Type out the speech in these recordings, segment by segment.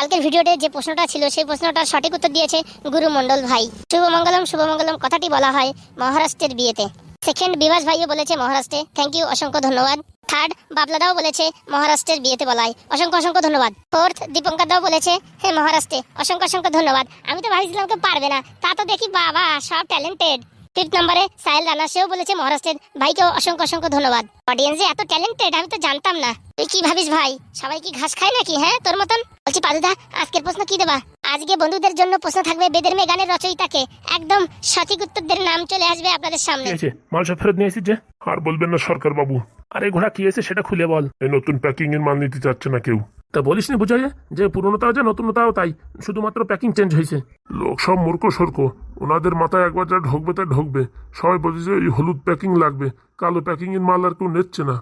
কালকের ভিডিওতে যে প্রশ্নটা ছিল, সেই প্রশ্নটার সঠিক উত্তর দিয়েছে গুরু মণ্ডল ভাই। শুভমঙ্গলম শুভমঙ্গলম কথাটি বলা হয় মহারাষ্ট্রের বিয়েতে। সেকেন্ড বিভাস ভাইও বলেছে মহারাষ্ট্রে। থ্যাংক ইউ অসংখ্য ধন্যবাদ। থার্ড বাবলাদাও বলেছে মহারাষ্ট্রের বিয়েতে বলাই। অসংখ্য অসংখ্য ধন্যবাদ। ফোর্থ দীপঙ্কর দাও বলেছে হ্যাঁ মহারাষ্ট্রে, অসংখ্য অসংখ্য ধন্যবাদ। আমি তো ভাবছিলাম কেউ পারবে না। তা তো দেখি বাবা, সব ট্যালেন্টেড ফিফথ নম্বরে সাহেল রানা, সেও বলেছে, মহারাষ্ট্রের ভাইকেও অসংখ্য অসংখ্য ধন্যবাদ। অডিয়েন্সে এত ট্যালেন্টেড আমি তো জানতাম না। তুই কি ভাবিস ভাই? সবাই কি ঘাস খায় নাকি হ্যাঁ? তোর মতন? বলছি, পাদুদা, আজকের প্রশ্ন কি দেবা? আজকে বন্ধুদের জন্য প্রশ্ন থাকবে বেদের মেয়ে গানের রচয়িতাকে। একদম সঠিক উত্তরদের নাম চলে আসবে আপনাদের সামনে। হয়েছে? মাল সব ফেরত নিয়ে যে আর বলবেন না সরকার বাবু। আরে ঘোড়া কি হয়েছে সেটা খুলে বল। এই নতুন প্যাকিং এর মাল নিতে চাচ্ছে না কেউ। তা বলিস নি বুঝাই যে পুরনোটাও যে নতুনটাও তাই শুধুমাত্র প্যাকিং চেঞ্জ হয়েছে। লোক সব মূর্খ সর্ক। ওনাদের মাথায় একবার যা ঢুকবে তা ঢুকবে। সবাই বলছে যে এই হলুদ প্যাকিং লাগবে। কালো প্যাকিং এর মাল আর কেউ নিচ্ছে না।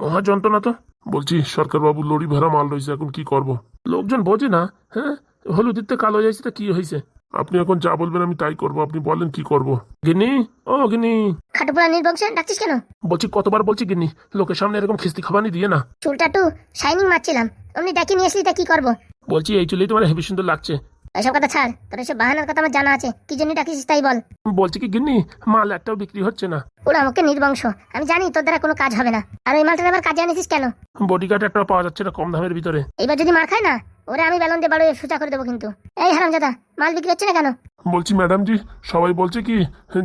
মহা যন্ত্রণা তো। বলছি সরকার বাবু লড়ি ভরা মাল রয়েছে এখন কি করব। লোকজন বোঝে না হ্যাঁ? হলুদ দিতে কালো হয়ে যাচ্ছে তা কি হয়েছে? আপনি এখন যা বলবেন আমি তাই করব। আপনি বলেন কি করব। গিন্নি? ও গিনি গিন্নি। খাটুপুরা নির্বংশে ডাকছিস কেন? বলছি কতবার বলছি গিনি লোকের সামনে এরকম খিস্তি খাবানি দিয়ে না। চুলটা একটু শাইনিং মারছিলাম। অমনি ডাকি নিয়ে আসলি তা কি করব? বলছি এই চুলেই তোমার হেভি সুন্দর লাগছে। এসব কথা ছাড় তোর এসব বাহানার কথা আমার জানা আছে। কি জন্য ডাকিস তাই বল। বলছি কি গিন্নি মাল একটাও বিক্রি হচ্ছে না। ওরা আমাকে নির্বংশ। আমি জানি তোর দ্বারা কোনো কাজ হবে না। আর ওই মালটা আবার কাজে আনিস কেন? বডি গার্ড একটা পাওয়া যাচ্ছে না কম দামের ভিতরে। এবার যদি মার খায় না ওরা আমি বেলন দিয়ে বাড়ো সোজা করে দেবো কিন্তু। এই হারামজাদা মাল বিক্রি হচ্ছে না কেন? বলছি ম্যাডাম জি সবাই বলছে কি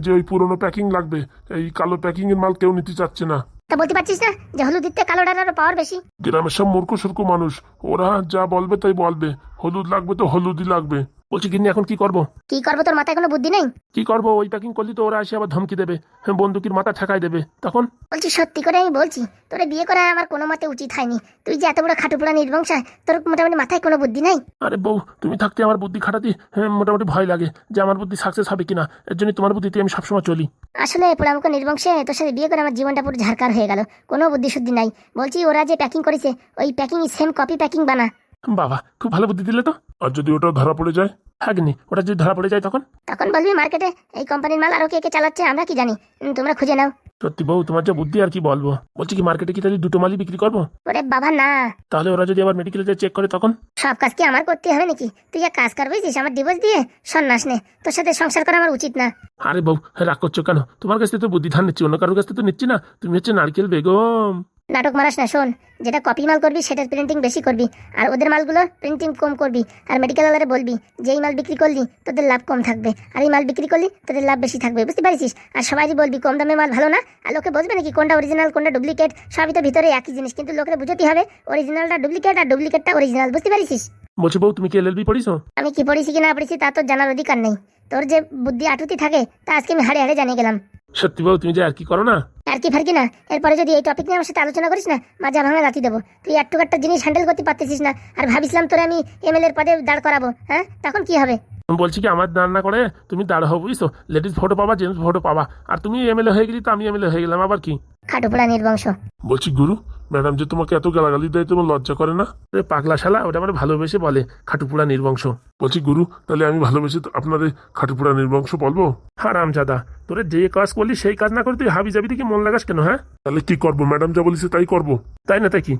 যে ওই পুরনো প্যাকিং লাগবে এই কালো প্যাকিং এর মাল কেউ নিতে চাচ্ছে না। তা বলতে পারছিস না যে হলুদ দিতে কালো আরও পাওয়ার বেশি? গ্রামের সব মূর্খ সূর্খ মানুষ ওরা যা বলবে তাই বলবে হলুদ লাগবে তো হলুদই লাগবে। বলছি গিন্নি এখন কি করব? কি করব? তোর মাথায় কোনো বুদ্ধি নেই? কি করব? ওই প্যাকিং করলি তো ওরা এসে আবার ধমকি দেবে। হ্যাঁ, বন্দুকির মাথা ঠেকাই দেবে। তখন? বলছি সত্যি করে আমি বলছি তোরে বিয়ে করা আমার কোনো মতে উচিত হয়নি। তুই যে এত বড় খাটুপুরা নির্বংশা তোর মোটামুটি মাথায় কোনো বুদ্ধি নাই? আরে বউ তুমি থাকতে আমার বুদ্ধি খাটাতে হ্যাঁ, মোটামুটি ভয় লাগে যে আমার বুদ্ধি সাকসেস হবে কিনা। এর জন্য তোমার বুদ্ধিতে আমি সবসময় চলি। আসলে পোড়ামুখ নির্বংশে তোর সাথে বিয়ে করে আমার জীবনটা পুরো ঝাড়কার হয়ে গেল। কোনো বুদ্ধি শুদ্ধি নাই। বলছি ওরা যে প্যাকিং করেছে ওই প্যাকিং সেম কপি প্যাকিং বানা। বাবা খুব ভালো বুদ্ধি দিলে তো। আর যদি ওটা ধরা পড়ে যায়? হ্যাঁ ওটা যদি ধরা পড়ে যায় তখন? তখন বলবি মার্কেটে এই কোম্পানির মাল আরও কে কে চালাচ্ছে আমরা কি জানি? তোমরা খুঁজে নাও। সত্যি বউ তোমার যে বুদ্ধি আর কি বলব? বলছি কি মার্কেটে কি তাহলে দুটো মালই বিক্রি করব? ওরে বাবা না। তাহলে ওরা যদি আবার মেডিকেলে চেক করে তখন? সব কাজ কি আমার করতে হবে নাকি? তুই এক কাজ কর বুঝছিস? আমার ডিভোর্স দিয়ে সন্ন্যাস নে। তোর সাথে সংসার করা আমার উচিত না। আরে বউ রাগ করছ কেন? তোমার কাছ থেকে তো বুদ্ধি ধান নিচ্ছি অন্য কারোর কাছ থেকে তো নিচ্ছি না। তুমি হচ্ছে নারকেল বেগম। নাটক মারাস না শোন। যেটা কপি মাল করবি সেটার প্রিন্টিং বেশি করবি। আর ওদের মালগুলো প্রিন্টিং কম করবি। আর মেডিকেল ওয়ালারে বলবি যে এই মাল বিক্রি করলি তোদের লাভ কম থাকবে। আর এই মাল বিক্রি করলি তোদের লাভ বেশি থাকবে। বুঝতে পারছিস আর সবাই বলবি কম দামে মাল ভালো না? আর লোকে বুঝবে নাকি কোনটা অরিজিনাল কোনটা ডুপ্লিকেট সবই তো ভিতরে একই জিনিস। কিন্তু লোকের বুঝতে হবে অরিজিনালটা ডুপ্লিকেট আর ডুপ্লিকেটটা অরিজিনাল বুঝতে পারছিস বলছি বউ তুমি কি এলএলবি পড়িছো? আমি কি পড়েছি কি না পড়েছি তা তোর জানার অধিকার নেই। তোর যে বুদ্ধি আটুতি থাকে তা আজকে আমি হাড়ে হাড়ে জানিয়ে গেলাম। সত্যি বাবু তুমি যে আর কি করো না? আর কি ফারকি না? এরপরে যদি এই টপিক নিয়ে আমার সাথে আলোচনা করিস না মাজা ভাঙা লাতি দেবো। তুই একটু একটা জিনিস হ্যান্ডেল করতে পারতেছিস না আর ভাবিছিলাম তোরে আমি এমএল এর পদে দাঁড় করাবো হ্যাঁ? তখন কি হবে? বলছি কি আমার রান্না করে তুমি দাঁড় হব বুঝছ? লেডিস ফটো পাবা জেন্টস ফটো পাবা। আর তুমি এমএলএ হয়ে গেলি তো আমি এমএলএ হয়ে গেলাম আবার কি? খাটুপোড়া নির্বংশ। বলছি গুরু ম্যাডাম যে তোমাকে এত গালাগালি দেয় তোমার লজ্জা করে না? আরে পাগলা শালা ওটা আমার ভালোবেসে বলে খাটুপুরা নির্বংশ। বলছি গুরু তাহলে আমি ভালোবেসে তো আপনার এই খাটুপুরা নির্বংশ বলব? হারাম জাদা তোরে যে কাজ করলি সেই কাজ না করে তুই হাবি যাবি দেখি মন লাগাস কেন হ্যাঁ? তাহলে কি করব? ম্যাডাম যা বলিস তাই করব? তাই না তাই কি?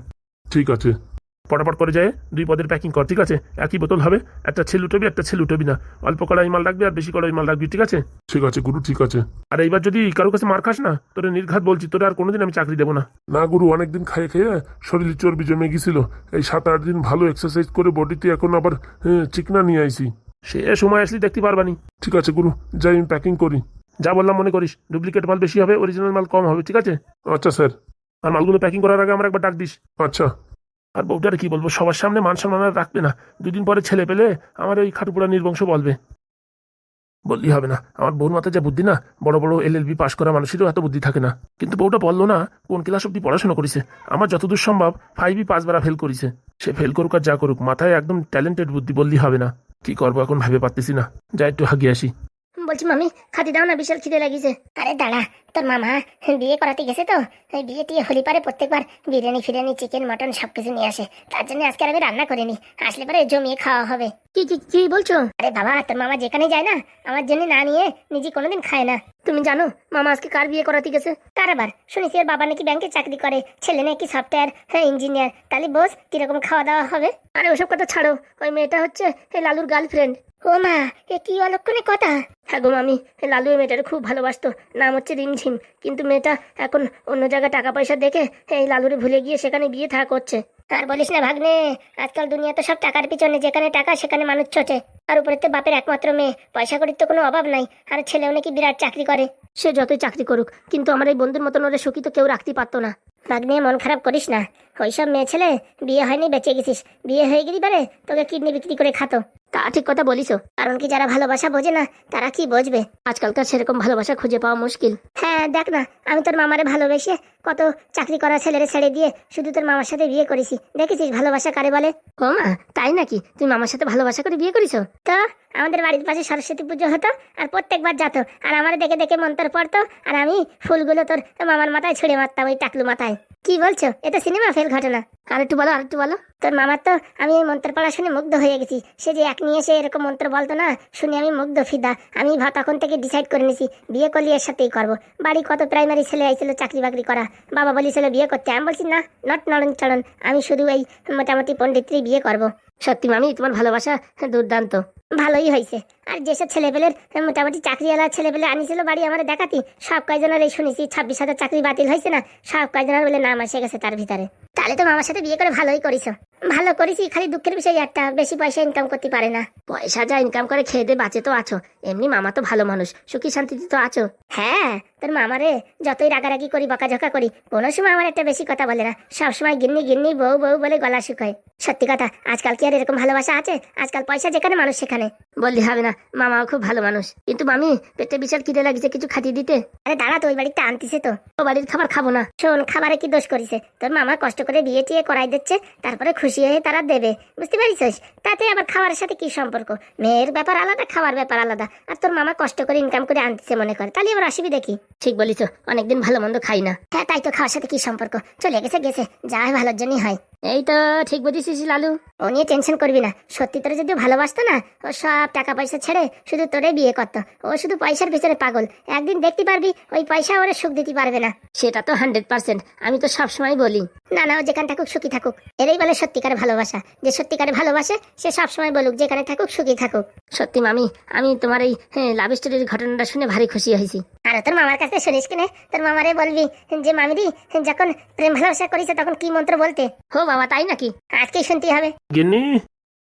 ঠিক আছে। পটাপট করে যায় দুই পদের প্যাকিং কর ঠিক আছে? একই বোতল হবে একটা ছেলে উঠবি একটা ছেলে উঠবি না। অল্প কড়াই মাল রাখবি আর বেশি কড়াই মাল রাখবি ঠিক আছে? ঠিক আছে গুরু ঠিক আছে। আর এইবার যদি কারও কাছে মার খাস না তোরে নির্ঘাত বলছি তোরে আর কোনোদিন আমি চাকরি দেবো না। না গুরু অনেকদিন খাইয়ে খেয়ে শরীর চর্বি জমে গেছিল এই সাত আট দিন ভালো এক্সারসাইজ করে বডিতে এখন আবার চিকনা নিয়ে আইছি। সে সময় আসলে দেখতে পারবানি। ঠিক আছে গুরু যাই আমি প্যাকিং করি। যা বললাম মনে করিস ডুপ্লিকেট মাল বেশি হবে অরিজিনাল মাল কম হবে ঠিক আছে? আচ্ছা স্যার। আর মালগুলো প্যাকিং করার আগে আমার একবার ডাক দিস। আচ্ছা। আর বউটার কি বলব, সবার সামনে মান সম্মান আর রাখবে না। দুদিন পরে ছেলে পেলে আমার ওই খাটুপুরা নির্বংশ বলবে। বললি হবে না। আমার বউর মাথায় যা বুদ্ধি না, বড় বড় এল এল বি পাশ করা মানুষেরও এত বুদ্ধি থাকে না। কিন্তু বউটা বলল না, কোন ক্লাস অব্দি পড়াশোনা করেছে। আমার যতদূর সম্ভব ফাইভই পাঁচবার ফেল করেছে। সে ফেল করুক আর যা করুক, মাথায় একদম ট্যালেন্টেড বুদ্ধি বললি হবে না। কি করব এখন ভেবে পারতেছি না। যা একটু হাগিয়ে আসি। বলছি মামি খাতি দাও না বিশাল খিদে লাগিছে। আরে দাঁড়া তোর মামা বিয়ে করাতে গেছে তো? এই বিয়ে টিয়ে হলি পারে প্রত্যেকবার বিরিয়ানি ফিরিয়ানি চিকেন মটন সবকিছু নিয়ে আসে। তার জন্য আজকে আর আমি রান্না করিনি। আসলে পরে জমিয়ে খাওয়া হবে। কি কি কি বলছো? আরে বাবা তোর মামা যেখানে যায় না আমার জন্য না নিয়ে নিজে কোনোদিন খায় না। তুমি জানো মামা আজকে কার বিয়ে করাতে গেছে? কার আবার? শুনেছি ওর বাবা নাকি ব্যাংকে চাকরি করে ছেলে নাকি সফটওয়্যার হ্যাঁ ইঞ্জিনিয়ার। তাহলে বস কীরকম খাওয়া দাওয়া হবে? আরে ওসব কথা ছাড়ো ওই মেয়েটা হচ্ছে এই লালুর গার্লফ্রেন্ড ও মা, এ কি অলক্ষণে কথা? হ্যাঁ গো মামি, লালু মেয়েটার খুব ভালোবাসতো। নাম হচ্ছে রিমঝিম। কিন্তু মেয়েটা এখন অন্য জায়গায় টাকা পয়সা দেখে এই লালুরে ভুলে গিয়ে সেখানে বিয়ে থাকা করছে। আর বলিস না ভাগ্নে, আজকাল দুনিয়া তো সব টাকার পিছনে, যেখানে টাকা সেখানে মানুষ ছোটে আর উপরে তো বাপের একমাত্র মেয়ে, পয়সা করির তো কোনো অভাব নাই। আর ছেলেও নাকি বিরাট চাকরি করে। সে যতই চাকরি করুক, কিন্তু আমার এই বন্ধুর মতন ওরে সুখী তো কেউ রাখতে পারতো না। ভাগ্নে, মন খারাপ করিস না। ওইসব মেয়ে ছেলে বিয়ে হয়নি, বেঁচে গেছিস। বিয়ে হয়ে গেলি পারে তোকে কিডনি বিক্রি করে খাতো। তা ঠিক কথা বলিস। কারণ কি যারা ভালোবাসা বোঝে না, তারা কি বুঝবে? আজকালকার সেরকম ভালোবাসা খুঁজে পাওয়া মুশকিল। হ্যাঁ দেখ না, আমি তোর মামারে ভালোবেসে কত চাকরি করা ছেলেরে ছেড়ে দিয়ে শুধু তোর মামার সাথে বিয়ে করেছি। দেখেছিস ভালোবাসা কারে বলে? ও মা, তাই নাকি? তুই মামার সাথে ভালোবাসা করে বিয়ে করিস তো, আমাদের বাড়ির পাশে সরস্বতী পুজো হতো আর প্রত্যেকবার যেত। আর আমার দেখে দেখে মন্তর পড়তো। আর আমি ফুলগুলো তোর মামার মাথায় ছুঁড়ে মারতাম, ওই টাকলু মাথায়। কি বলছো? এটা সিনেমা ফেল ঘটনা। আর একটু বলো, আর একটু বলো। তোর মামার তো আমি এই মন্ত্র পড়া শুনে মুগ্ধ হয়ে গেছি। সে যে এক নিয়ে এসে এরকম মন্ত্র বলতো না, শুনে আমি মুগ্ধ ফিদা। আমি তখন থেকে ডিসাইড করে নিছি, বিয়ে করলে এর সাথেই করব। বাড়ি কত প্রাইমারি ছেলে আইছিল চাকরি বাকরি করা। বাবা বলেছিল বিয়ে করতে। আমি বলছি, না নট নড়ন চড়ন আমি শুধু এই মোটামুটি পণ্ডিত্রী বিয়ে করব। সত্যি মামি, তোমার ভালোবাসা দুর্দান্ত। ভালোই হয়েছে। আর যেসব ছেলেপেলের মোটামুটি চাকরিওয়ালা ছেলেপেলে আনিছিল বাড়ি আমার দেখাতি সব কয়জনের এই শুনেছি ছাব্বিশ হাজার চাকরি বাতিল হয়েছে না সব কয়জনের বলে নাম এসে গেছে তার ভিতরে। তাহলে তো মামার সাথে বিয়ে করে ভালোই করিস। ভালো করেছি খালি দুঃখের বিষয় একটা বেশি পয়সা ইনকাম করতে পারে না। পয়সা যা ইনকাম করে খেয়ে দে বাঁচে তো আছো। এমনি মামা তো ভালো মানুষ সুখী শান্তিতে তো আছো। হ্যাঁ তোর মামারে যতই রাগারাগি করি বকাঝকা করি কোনো সময় আমার একটা বেশি কথা বলে না। সবসময় গিন্নি গিন্নি বউ বউ বলে গলা শুকায়। সত্যি কথা আজকাল কি আর এরকম ভালোবাসা আছে? আজকাল পয়সা যেখানে মানুষ সেখানে। বললি হবে না মামাও খুব ভালো মানুষ। কিন্তু মামি পেটে বিশাল খিদে লাগিছে কিছু খাতিয়ে দিতে? আরে দাঁড়া তো ওই বাড়িতে আনতিছে তো। ও বাড়ির খাবার খাব না। শোন খাবারে কি দোষ করিছে? তোর মামা কষ্ট করে বিয়ে টিয়ে করাই দিচ্ছে তারপরে খুশি হয়ে তারা দেবে। বুঝতে পারিস তাতে আবার খাবারের সাথে কি সম্পর্ক? মেয়ের ব্যাপার আলাদা খাবার ব্যাপার আলাদা। আর তোর মামা কষ্ট করে ইনকাম করে আনতেছে মনে করে। তাহলে আবার আসবি দেখি ঠিক বলিস অনেকদিন ভালো মন্দ খাই না। হ্যাঁ তাই তো খাওয়ার সাথে কি সম্পর্ক? চলে গেছে গেছে। যা ভালোর জন্যই হয়। এই তো ঠিক বুঝেছিস, লালু। ও নিয়ে টেনশন করবি না। সত্যি তোরে যদি ভালোবাসতো না, ও সব টাকা পয়সা ছেড়ে শুধু তোরে বিয়ে করতো। ও শুধু পয়সার পিছনে পাগল। একদিন দেখতে পারবি, ওই পয়সা ওরে সুখ দিতে পারবে না। সেটা তো হান্ড্রেড পার্সেন্ট আমি তো সবসময় বলি। না না, ও যেখানে থাকুক সুখী থাকুক। এরাই বলে সত্যিকার ভালোবাসা। যে সত্যিকারে ভালোবাসে, সে সবসময় বলুক, যেখানে থাকুক সুখী থাকুক। সত্যি মামি, আমি তোমার এই লাভ স্টোরির ঘটনাটা শুনে ভারী খুশি হয়েছি। আর তোর মামার কাছে শুনিস কিনে তোর মামারে বলবি যে, মামিদি, যখন প্রেম ভালোবাসা করিস, তখন কি মন্ত্র বলতে? হো বাবা তাই নাকি? আজকেই শুনতে হবে। গিন্নি?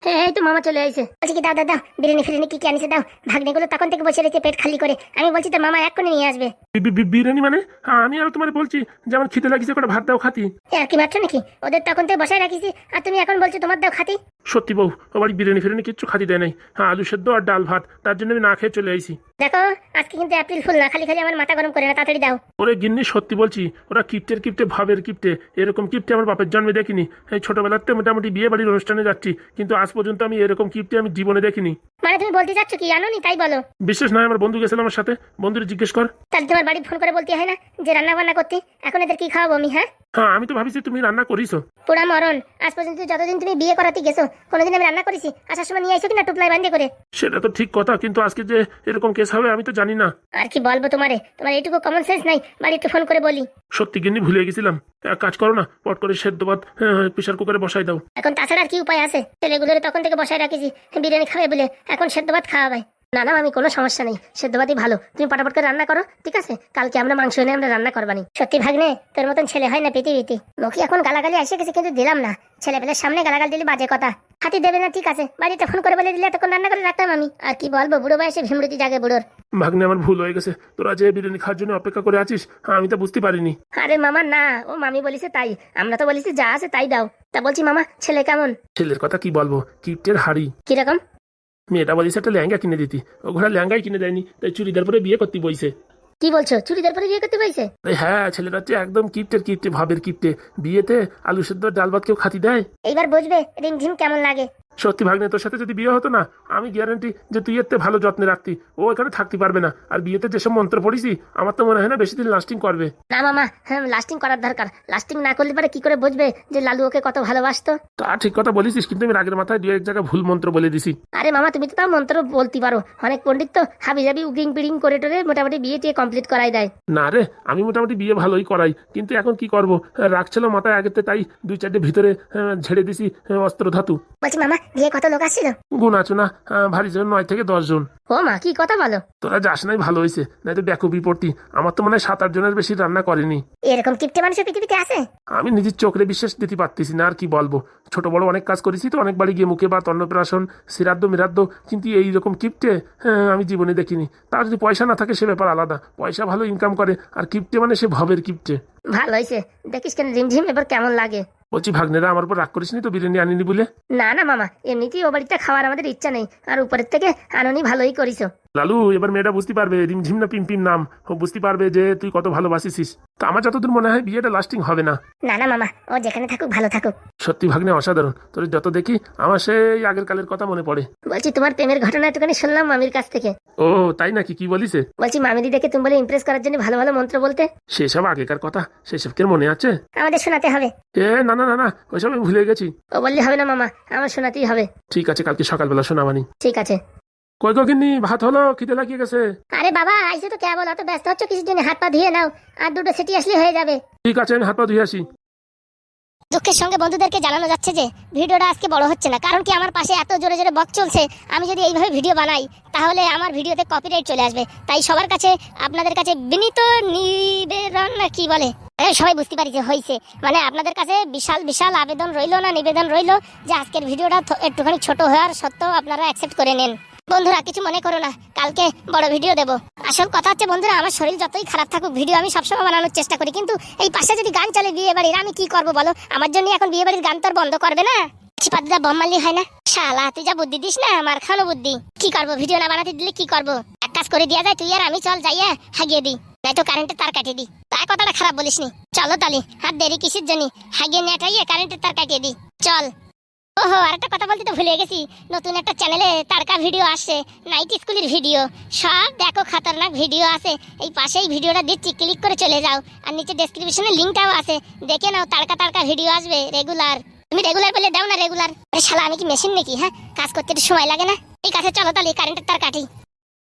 হ্যাঁ এই তো মামা চলে আইছে। বলছি কি দাও দাও দাও বিরিয়ানি ফিরিয়ানি কি কি আনিছে দাও। ভাগ্নেগুলো তখন থেকে বসে রয়েছে পেট খালি করে। আমি বলছি তোর মামা এক নিয়ে আসবে। বি- বি- বিরিয়ানি মানে? হ্যাঁ আমি আর তোমার বলছি যে আমার খিদে লাগিছে কটা ভাত দাও খাতি। এ আর কি মাত্র নাকি? ওদের তখন থেকে বসায় রাখিছি আর তুমি এখন বলছো তোমার দাও খাতি। সত্যি বউ ও বাড়ি বিরিয়ানি ফিরিয়ানি কিচ্ছু খাতি দেয় নাই। হ্যাঁ আলু সেদ্ধ আর ডাল ভাত তার জন্য আমি না খেয়ে চলে আইছি। দেখো, আজকে কিন্তু অ্যাপ্রিল ফুল না, খালি খালি আমার মাথা গরম করে না, তাড়াতাড়ি দাও ওরে গিন্নি, সত্যি বলছি, ওরা কিপ্টের কিপ্টে, ভাবের কিপ্টে, এরকম কিপ্টে আমার বাপের জন্মে দেখিনি। এই ছোটবেলাতে মোটামুটি বিয়ে বাড়ির অনুষ্ঠানে যাচ্ছি, কিন্তু আজ পর্যন্ত আমি এরকম কিপ্টে আমি জীবনে দেখিনি। মানে তুমি বলতে চাচ্ছ কি? জানো নি তাই বলো। বিশেষ নয় আমার বন্ধু গেছিল আমার সাথে। বন্ধুর জিজ্ঞেস কর। তাহলে তোমার বাড়ি ফোন করে বলতে হয় না যে রান্না বান্না করতে? এখন এদের কি খাওয়াবো আমি হ্যাঁ? হ্যাঁ আমি তো ভাবিছি তুমি রান্না করিস পুরা মরণ। আজ পর্যন্ত যতদিন তুমি বিয়ে করাতে গেছো কোনোদিন আমি রান্না করেছি আসার সময় নিয়ে আইসো কিনা টুপলাই বান্ধে করে। সেটা তো ঠিক কথা কিন্তু আজকে যে এরকম কেস হবে আমি তো জানি না। আর কি বলব তোমারে? তোমার এইটুকু কমন সেন্স নাই বাড়ি একটু ফোন করে বলি। সত্যি গিন্নি ভুলে গেছিলাম। এক কাজ করো না পট করে সেদ্ধ ভাত প্রেশার কুকারে বসাই দাও। এখন তাছাড়া আর কি উপায় আছে? ছেলেগুলোর তখন থেকে বসায় রাখেছি বিরিয়ানি খাবে বলে। এখন সেদ্ধ ভাত খাওয়া ভাই। না না আমি কোনো সমস্যা নেই। সেদ্ধ ভাতই ভালো। তুমি পটাপট করে রান্না করো ঠিক আছে? কালকে আমরা মাংস এনে আমরা রান্না করবানি। সত্যি ভাগ্নে তোর মতন ছেলে হয় না পৃথিবীতে। মুখে এখন গালাগালি এসে গেছে কিন্তু দিলাম না। ছেলেপেলের সামনে গালাগাল দিলে বাজে কথা। হাতি দেবে না ঠিক আছে। বাড়িতে ফোন করে বলে দিলে তখন রান্না করে রাখতাম আমি। আর কি বলব বুড়ো বয়সে ভীমরতি জাগে বুড়োর। ভাগ্নে আমার ভুল হয়ে গেছে। তোরা যে বিরিয়ানি খাওয়ার জন্য অপেক্ষা করে আছিস হ্যাঁ, আমি তো বুঝতে পারিনি। আরে মামা না ও মামি বলিছে তাই। আমরা তো বলিছি যা আছে তাই দাও। তা বলছি মামা ছেলে কেমন? ছেলের কথা কি বলব? কিপ্টের হাড়ি। কীরকম? মেয়েটা বলিস একটা লেহেঙ্গা কিনে দিতি। ও ঘোড়া লেহেঙ্গাই কিনে দেয়নি তাই চুড়িদার পরে বিয়ে করতে বইছে। কি বলছো? চুড়িদার পরে বিয়ে করতে বইছে? তাই হ্যাঁ ছেলেটা হচ্ছে একদম কিপ্টের কিপ্টে ভাবের কিপ্টে। বিয়েতে আলু সেদ্ধ ডাল ভাত কেউ খাতি দেয়? এইবার বুঝবে রিমঝিম কেমন লাগে। সত্যি ভাগ্নে তোর সাথে যদি বিয়ে হতো না আমি গ্যারান্টি যে তুই থেকে ভালো যত্নে রাখতি। ও এখানে থাকতে পারবে না। আর বিয়েতে যেসব মন্ত্র পড়িছি আমার তো মনে হয় না বেশি দিন লাস্টিং করবে। না মামা হ্যাঁ লাস্টিং করার দরকার। লাস্টিং না করলে পারে কি করে বুঝবে যে লালু ওকে কত ভালোবাসতো? তা ঠিক কথা বলেছিস কিন্তু আমি রাগের মাথায় দু এক জায়গায় ভুল মন্ত্র বলে দিছি। আরে মামা তুমি তো তাও মন্ত্র বলতে পারো। অনেক পণ্ডিত তো হাবি জাবি উগিং পিডিং করে টোরে মোটামুটি বিয়ে টিয়ে কমপ্লিট করাই দেয়। না রে আমি মোটামুটি বিয়ে ভালোই করাই কিন্তু এখন কি করব? রাখছিল মাথায় আগেতে তাই দুই চারটে ভিতরে আহ, ঝেড়ে দিছি অস্ত্র ধাতু বলছি মামা বিয়ে কত লোক আসছিল? গুণ আছো না ভারী জন নয় থেকে দশ জন। ও মা কি কথা বলো? তোরা যাস নাই ভালো হয়েছে নাই তো দেখো বিপত্তি। আমার তো মনে হয় সাত আট জনের বেশি রান্না করেনি। এরকম কিপটে মানুষের পৃথিবীতে আছে? আমি নিজের চোখে বিশ্বাস দিতে পারতেছি না আর কি বলব? ছোট বড় অনেক কাজ করেছি তো অনেক বাড়ি গিয়ে মুখে বা অন্নপ্রাশন শ্রাদ্ধ মিরাদ্দ কিন্তু এই রকম কিপটে হ্যাঁ, আমি জীবনে দেখিনি। তার যদি পয়সা না থাকে সে ব্যাপার আলাদা। পয়সা ভালো ইনকাম করে আর কিপটে মানে সে ভবের কিপটে। ভালো হয়েছে দেখিস কেন রিমঝিম এবার কেমন লাগে। বলছি, ভাগ্নেরা আমার উপর রাগ করিসনি তো বিরিয়ানি আনিনি বলে? না না মামা, এমনিতেই ও বাড়িতে খাওয়ার আমাদের ইচ্ছা নেই। আর উপরের থেকে আননি ভালোই করিস লালু এবার মেয়েটা বুঝতে পারবে রিমঝিম না পিমপিম নাম। ও বুঝতে পারবে যে তুই কত ভালোবাসিস তো আমার যতদূর মনে হয় বিয়েটা লাস্টিং হবে না। না না মামা ও যেখানে থাকুক ভালো থাকুক। সত্যি ভাগ্নে অসাধারণ। তোর যত দেখি আমার সেই আগের কালের কথা মনে পড়ে। বলছি তোমার প্রেমের ঘটনা একটুখানি শুনলাম মামির কাছ থেকে। ও তাই নাকি? কি বলিসে? বলছি মামিদি দেখে তুমি বলে ইমপ্রেস করার জন্য ভালো ভালো মন্ত্র বলতে। সেসব আগেকার কথা সেসব কি মনে আছে? আমাদের শোনাতে হবে। এ না না না না ওইসব আমি ভুলে গেছি। ও বললে হবে না মামা আমার শোনাতেই হবে। ঠিক আছে কালকে সকালবেলা শোনাবানি। ঠিক আছে। কই কিনি ভাত হলো? খিদে লাগিয়ে গেছে? আরে বাবা আইসো তো কেবল অত ব্যস্ত হচ্ছ কিছুর জন্য হাত পা ধুয়ে নাও আর দুটো সেটি আসলে হয়ে যাবে। ঠিক আছে আমি হাত পা ধুয়ে আসি দুঃখের সঙ্গে বন্ধুদেরকে জানানো যাচ্ছে যে ভিডিওটা আজকে বড় হচ্ছে না কারণ কি আমার পাশে এত জোরে জোরে বক চলছে আমি যদি এইভাবে ভিডিও বানাই তাহলে আমার ভিডিওতে কপিরাইট চলে আসবে। তাই সবার কাছে আপনাদের কাছে বিনীত নিবেদন না কি বলে? সবাই বুঝতে পারি যে হয়েছে মানে আপনাদের কাছে বিশাল বিশাল আবেদন রইল না নিবেদন রইল যে আজকের ভিডিওটা একটুখানি ছোট হওয়ার সত্ত্বেও আপনারা অ্যাকসেপ্ট করে নেন। বন্ধুরা, কিছু মনে করো না। কালকে বড় ভিডিও দেবো। আসল কথা হচ্ছে, বন্ধুরা, আমার শরীর যতই খারাপ থাকুক, ভিডিও আমি সবসময় বানানোর চেষ্টা করি। কিন্তু এই পাশে যদি গান চলে বিয়ে বাড়ির, আমি কি করব বলো? আমার জন্য এখন বিয়ে বাড়ির গান তো আর বন্ধ করবে না। চিপাদিদা বম হয় না? শালা, তুই যা বুদ্ধি দিস না, আমার খানো বুদ্ধি। কি করব? ভিডিও না বানাতে দিলে কি করব? এক কাজ করে দিয়া যায়, তুই আর আমি চল যাইয়া হাগিয়ে দিই। তাই তো কারেন্টের তার কাটিয়ে দিই। তাই কথাটা খারাপ বলিসনি। চলো তালি হাত দেরি কিসের জন্য? হাগিয়ে নেট হইয়ে কারেন্টের তার কাটিয়ে দিই। চল। ওহো আরেকটা কথা বলতে তো ভুলে গেছি। নতুন একটা চ্যানেলে তারকা ভিডিও আসছে নাইট স্কুলের ভিডিও সব দেখো, খাতারনাক ভিডিও আছে। এই পাশেই ভিডিওটা দিচ্ছি ক্লিক করে চলে যাও। আর নিচে ডেসক্রিপশনে লিঙ্কটাও আছে। দেখে নাও, তারকা তারকা ভিডিও আসবে রেগুলার তুমি রেগুলার বলে দাও না রেগুলার আরে শালা, আমি কি মেশিন নাকি হ্যাঁ? কাজ করতে একটু সময় লাগে না? ঠিক আছে, চলো তাহলে কারেন্টের তার কাটি।